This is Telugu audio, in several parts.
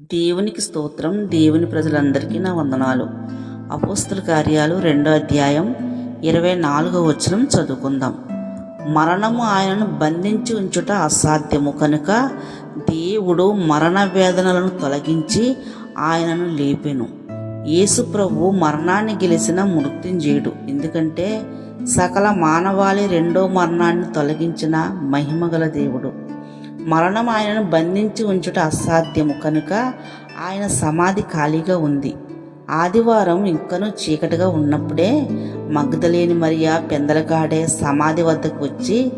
దేవునికి స్తోత్రం. దేవుని ప్రజలందరికీ నా వందనాలు. అపోస్తుల కార్యాలు రెండో అధ్యాయం ఇరవై నాలుగో వచనం చదువుకుందాం. మరణము ఆయనను బంధించి ఉంచుట అసాధ్యము కనుక దేవుడు మరణ వేదనలను తొలగించి ఆయనను లేపెను. యేసు ప్రభు మరణాన్ని గెలిచిన మృత్యుంజయుడు. ఎందుకంటే సకల మానవాళి రెండో మరణాన్ని తొలగించిన మహిమగల దేవుడు. మరణం ఆయనను బంధించి ఉంచుట అసాధ్యము. కనుక ఆయన సమాధి ఖాళీగా ఉంది. ఆదివారం ఇంకనూ చీకటిగా ఉన్నప్పుడే మగ్ధలేని మరియా పెందలకాడే సమాధి వద్దకు వచ్చి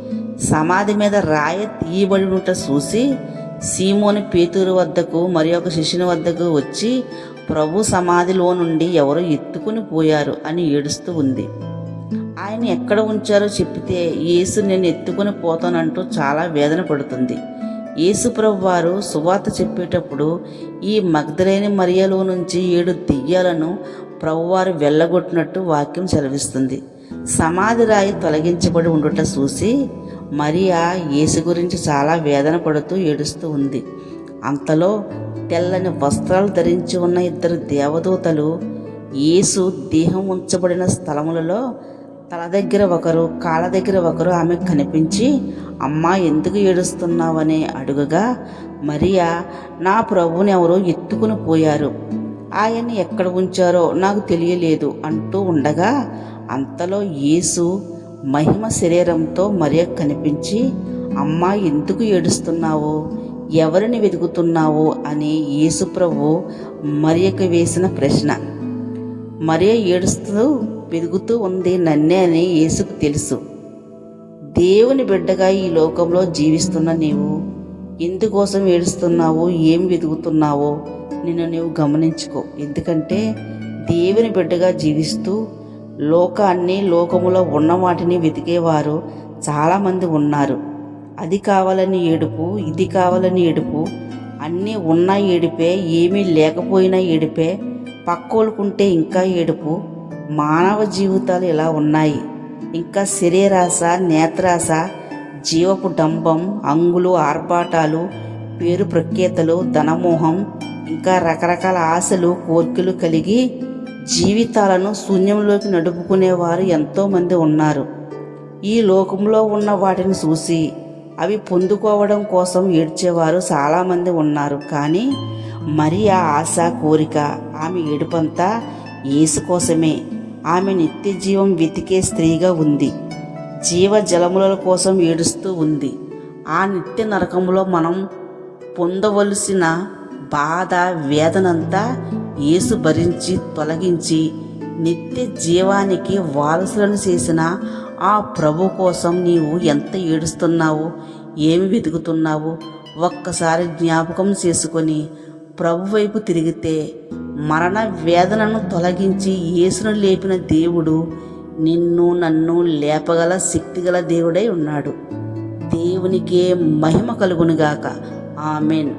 సమాధి మీద రాయి తీయబడి చూసి సీమోని పేతూరు వద్దకు మరి ఒక శిష్యుని వద్దకు వచ్చి ప్రభు సమాధిలో నుండి ఎవరో ఎత్తుకుని పోయారు? అని ఏడుస్తూ ఉంది. ఆయన ఎక్కడ ఉంచారో చెప్తే యేసు నేను ఎత్తుకుని పోతానంటూ చాలా వేదన పడుతుంది. యేసుప్రభు వారు సువార్త చెప్పేటప్పుడు ఈ మగ్ధలేని మరియలో నుంచి ఏడు దెయ్యాలను ప్రభువారు వెళ్ళగొట్టినట్టు వాక్యం సెలవిస్తుంది. సమాధి రాయి తొలగించబడి ఉండుట చూసి మరియా యేసు గురించి చాలా వేదన పడుతూ ఏడుస్తూ ఉంది. అంతలో తెల్లని వస్త్రాలు ధరించి ఉన్న ఇద్దరు దేవదూతలు యేసు దేహం ఉంచబడిన స్థలములలో తల దగ్గర ఒకరు కాళ్ళ దగ్గర ఒకరు ఆమెకు కనిపించి అమ్మా ఎందుకు ఏడుస్తున్నావని అడుగగా మరియా నా ప్రభుని ఎవరో ఎత్తుకుని పోయారు. ఆయన్ని ఎక్కడ ఉంచారో నాకు తెలియలేదు అంటూ ఉండగా అంతలో యేసు మహిమ శరీరంతో మరియ కనిపించి అమ్మా ఎందుకు ఏడుస్తున్నావు? ఎవరిని వెతుకుతున్నావు? అని యేసు ప్రభు మరియకు వేసిన ప్రశ్న. మరియ ఏడుస్తూ పెరుగుతూ ఉంది నన్నే అని యేసుకు తెలుసు. దేవుని బిడ్డగా ఈ లోకంలో జీవిస్తున్న నీవు ఎందుకోసం ఏడుస్తున్నావో ఏం వెతుకుతున్నావో నిన్ను నీవు గమనించుకో. ఎందుకంటే దేవుని బిడ్డగా జీవిస్తూ లోకాన్ని లోకములో ఉన్న వాటిని వెతికేవారు చాలామంది ఉన్నారు. అది కావాలని ఏడుపు ఇది కావాలని ఏడుపు అన్నీ ఉన్న ఏడిపే ఏమీ లేకపోయినా ఏడిపే పక్కోలుకుంటే ఇంకా ఏడుపు మానవ జీవితాలు ఇలా ఉన్నాయి. ఇంకా శరీరాశ నేత్రాశ జీవపు డంబం అంగులు ఆర్భాటాలు పేరు ప్రఖ్యాతలు ధనమోహం ఇంకా రకరకాల ఆశలు కోరికలు కలిగి జీవితాలను శూన్యంలోకి నడుపుకునేవారు ఎంతోమంది ఉన్నారు. ఈ లోకంలో ఉన్న వాటిని చూసి అవి పొందుకోవడం కోసం ఏడ్చేవారు చాలామంది ఉన్నారు. కానీ మరి ఆ ఆశ కోరిక ఆమె ఏడుపంతా ఏసు కోసమే. ఆమె నిత్య జీవం వెతికే స్త్రీగా ఉంది. జీవ జలముల కోసం ఏడుస్తూ ఉంది. ఆ నిత్య నరకంలో మనం పొందవలసిన బాధ వేదనంతా యేసు భరించి తొలగించి నిత్య జీవానికి వారసులను చేసిన ఆ ప్రభు కోసం నీవు ఎంత ఏడుస్తున్నావు ఏమి వెతుకుతున్నావు ఒక్కసారి జ్ఞాపకం చేసుకొని ప్రభు వైపు తిరిగితే మరణ వేదనను తొలగించి యేసును లేపిన దేవుడు నిన్ను నన్ను లేపగల శక్తిగల దేవుడై ఉన్నాడు. దేవునికే మహిమ కలుగునుగాక. ఆమెన్.